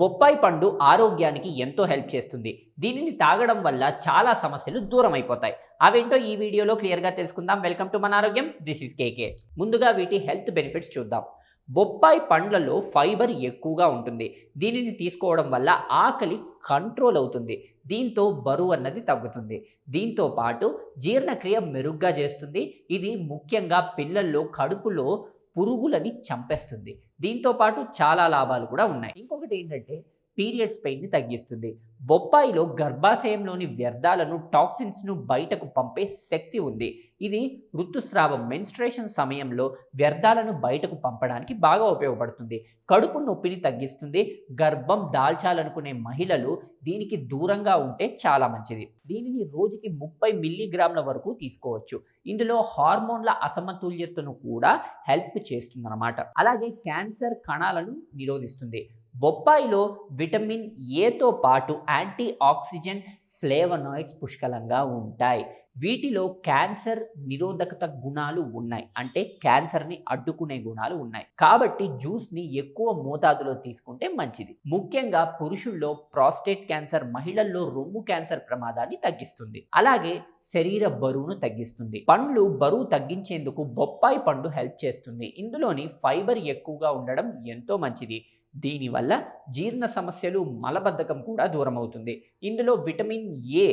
బొప్పాయి పండు ఆరోగ్యానికి ఎంతో హెల్ప్ చేస్తుంది. దీనిని తాగడం వల్ల చాలా సమస్యలు దూరం అయిపోతాయి అవేంటో ఈ వీడియోలో క్లియర్గా తెలుసుకుందాం. వెల్కమ్ టు మన ఆరోగ్యం. This is KK. ముందుగా వీటి హెల్త్ బెనిఫిట్స్ చూద్దాం. బొప్పాయి పండ్లలో ఫైబర్ ఎక్కువగా ఉంటుంది. దీనిని తీసుకోవడం వల్ల ఆకలి కంట్రోల్ అవుతుంది. దీంతో బరువు అన్నది తగ్గుతుంది. దీంతో పాటు జీర్ణక్రియ మెరుగ్గా చేస్తుంది. ఇది ముఖ్యంగా పిల్లల్లో కడుపులో పురుగులని చంపేస్తుంది. దీంతో పాటు చాలా లాభాలు కూడా ఉన్నాయి. ఇంకొకటి ఏంటంటే పీరియడ్స్ పెయిన్ని తగ్గిస్తుంది. బొప్పాయిలో గర్భాశయంలోని వ్యర్థాలను టాక్సిన్స్ను బయటకు పంపే శక్తి ఉంది. ఇది ఋతుస్రావం మెన్స్ట్రేషన్ సమయంలో వ్యర్థాలను బయటకు పంపడానికి బాగా ఉపయోగపడుతుంది. కడుపు నొప్పిని తగ్గిస్తుంది. గర్భం దాల్చాలనుకునే మహిళలు దీనికి దూరంగా ఉంటే చాలా మంచిది. దీనిని రోజుకి ముప్పై మిల్లీగ్రాముల వరకు తీసుకోవచ్చు. ఇందులో హార్మోన్ల అసమతుల్యతను కూడా హెల్ప్ చేస్తుందన్నమాట. అలాగే క్యాన్సర్ కణాలను నిరోధిస్తుంది. బొప్పాయిలో విటమిన్ ఏతో పాటు యాంటీ ఆక్సిజన్ ఫ్లేవనాయిడ్స్ పుష్కలంగా ఉంటాయి. వీటిలో క్యాన్సర్ నిరోధకత గుణాలు ఉన్నాయి. అంటే క్యాన్సర్ని అడ్డుకునే గుణాలు ఉన్నాయి. కాబట్టి జ్యూస్ని ఎక్కువ మోతాదులో తీసుకుంటే మంచిది. ముఖ్యంగా పురుషుల్లో ప్రాస్టేట్ క్యాన్సర్ మహిళల్లో రొమ్ము క్యాన్సర్ ప్రమాదాన్ని తగ్గిస్తుంది. అలాగే శరీర బరువును తగ్గిస్తుంది. పండ్లు బరువు తగ్గించేందుకు బొప్పాయి పండు హెల్ప్ చేస్తుంది. ఇందులోని ఫైబర్ ఎక్కువగా ఉండడం ఎంతో మంచిది. దీనివల్ల జీర్ణ సమస్యలు మలబద్ధకం కూడా దూరం అవుతుంది ఇందులో విటమిన్ ఏ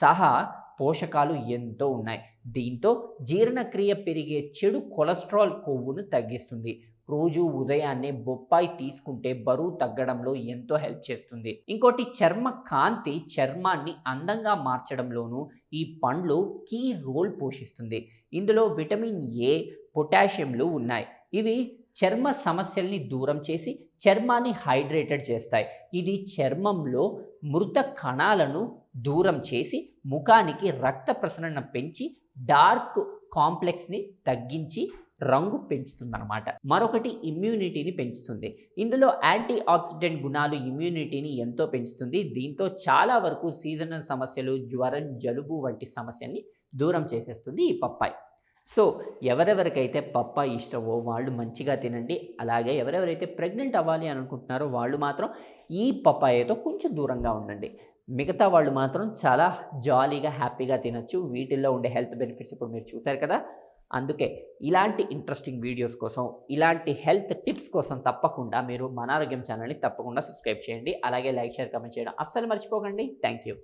సహా పోషకాలు ఎంతో ఉన్నాయి. దీంతో జీర్ణక్రియ పెరిగే చెడు కొలెస్ట్రాల్ కొవ్వును తగ్గిస్తుంది. రోజు ఉదయాన్నే బొప్పాయి తీసుకుంటే బరువు తగ్గడంలో ఎంతో హెల్ప్ చేస్తుంది. ఇంకోటి చర్మ కాంతి చర్మాన్ని అందంగా మార్చడంలోనూ ఈ పండ్లు కీ రోల్ పోషిస్తుంది. ఇందులో విటమిన్ ఏ పొటాషియంలు ఉన్నాయి. ఇవి చర్మ సమస్యల్ని దూరం చేసి చర్మాన్ని హైడ్రేటెడ్ చేస్తాయి. ఇది చర్మంలో మృత కణాలను దూరం చేసి ముఖానికి రక్త ప్రసరణ పెంచి డార్క్ కాంప్లెక్స్ని తగ్గించి రంగు పెంచుతుందన్నమాట. మరొకటి ఇమ్యూనిటీని పెంచుతుంది. ఇందులో యాంటీ ఆక్సిడెంట్ గుణాలు ఇమ్యూనిటీని ఎంతో పెంచుతుంది. దీంతో చాలా వరకు సీజనల్ సమస్యలు జ్వరం జలుబు వంటి సమస్యల్ని దూరం చేసేస్తుంది ఈ పప్పాయి. సో ఎవరెవరికైతే పప్పాయి ఇష్టమో వాళ్ళు మంచిగా తినండి అలాగే ఎవరెవరైతే ప్రెగ్నెంట్ అవ్వాలి అనుకుంటున్నారో వాళ్ళు మాత్రం ఈ పప్పాయతో కొంచెం దూరంగా ఉండండి. మిగతా వాళ్ళు మాత్రం చాలా జాలీగా హ్యాపీగా తినచ్చు. వీటిల్లో ఉండే హెల్త్ బెనిఫిట్స్ ఇప్పుడు మీరు చూశారు కదా? అందుకే ఇలాంటి ఇంట్రెస్టింగ్ వీడియోస్ కోసం ఇలాంటి హెల్త్ టిప్స్ కోసం తప్పకుండా మీరు మన ఆరోగ్యం ఛానల్ని తప్పకుండా సబ్స్క్రైబ్ చేయండి. అలాగే లైక్ షేర్ కమెంట్ చేయడం అస్సలు మర్చిపోకండి. Thank you.